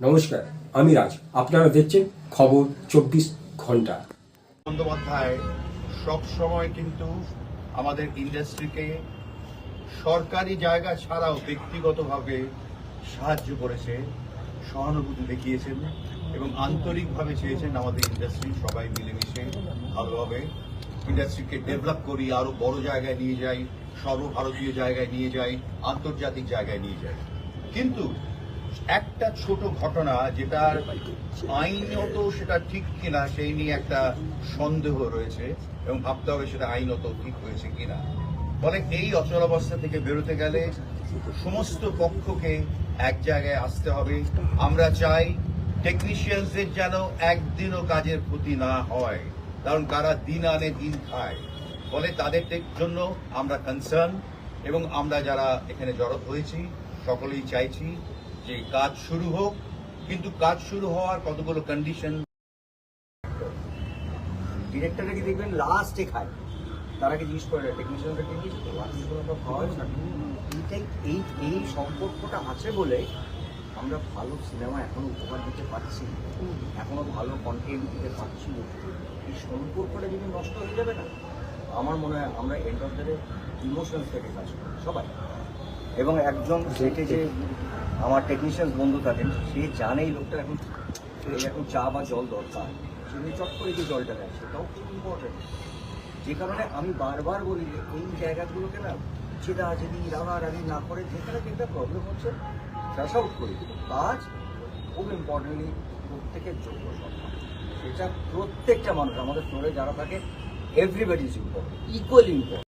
নমস্কার, আমি রাজ। আপনারা দেখছেন খবর চব্বিশ ঘণ্টা। বন্দ্যোপাধ্যায়, সব সময় কিন্তু আমাদের ইন্ডাস্ট্রিকে সরকারি জায়গা ছাড়াও ব্যক্তিগতভাবে সাহায্য করেছে, সহানুভূতি দেখিয়েছেন এবং আন্তরিকভাবে চেয়েছেন আমাদের ইন্ডাস্ট্রি সবাই মিলেমিশে ভালোভাবে। ইন্ডাস্ট্রিকে ডেভেলপ করি, আরও বড় জায়গায় নিয়ে যাই, সর্বভারতীয় জায়গায় নিয়ে যাই, আন্তর্জাতিক জায়গায় নিয়ে যাই। কিন্তু একটা ছোট ঘটনা যেটার আইনত সেটা ঠিক কিনা সেই নিয়ে একটা সন্দেহ রয়েছে এবং ভাবতে হবে সেটা আইনত ঠিক হয়েছে কিনা। ফলে এই অচলাবস্থা থেকে বেরোতে গেলে সমস্ত পক্ষকে এক জায়গায় আসতে হবে। আমরা চাই টেকনিশিয়ানসদের যেন একদিনও কাজের ক্ষতি না হয়, কারণ তারা দিন আনে দিন খায়। ফলে তাদের জন্য আমরা কনসার্ন এবং আমরা যারা এখানে জড়ো হয়েছি, সকলেই চাইছি যে কাজ শুরু হোক কিন্তু কাজ শুরু হওয়ার কতগুলো কন্ডিশন ডিরেক্টররা কি দেখবেন লাস্টে খায়? তারা কি জিজ্ঞেস করে টেকনিশিয়ানরা কি এইটাই এই এই সম্পর্কটা আছে বলে আমরা ভালো সিনেমা এখনও উপহার দিতে পারছি এখনও ভালো কন্টেন্ট দিতে পারছি এই সম্পর্কটা যদি নষ্ট হয়ে যাবে না আমার মনে হয় আমরা এন্ড অফ দ্য থেকে কাজ করি সবাই। এবং একজন সেটে যে আমার টেকনিশিয়ান বন্ধু থাকেন, সে জানে এই লোকটা এখন এখন চা বা জল দরকার। সে চট করে যে জলটা দেয়, সেটাও খুব ইম্পর্টেন্ট যে কারণে আমি বারবার বলি যে, এই জায়গাগুলোকে না ছেদাছেদি রাগারাগি না করে, যেখানে যেটা প্রবলেম হচ্ছে ফ্ল্যাশ আউট করি কাজ খুব ইম্পর্টেন্টলি প্রত্যেকের যোগ্য সেটা প্রত্যেকটা মানুষ, আমাদের ফ্লোরে যারা থাকে everybody is important equally important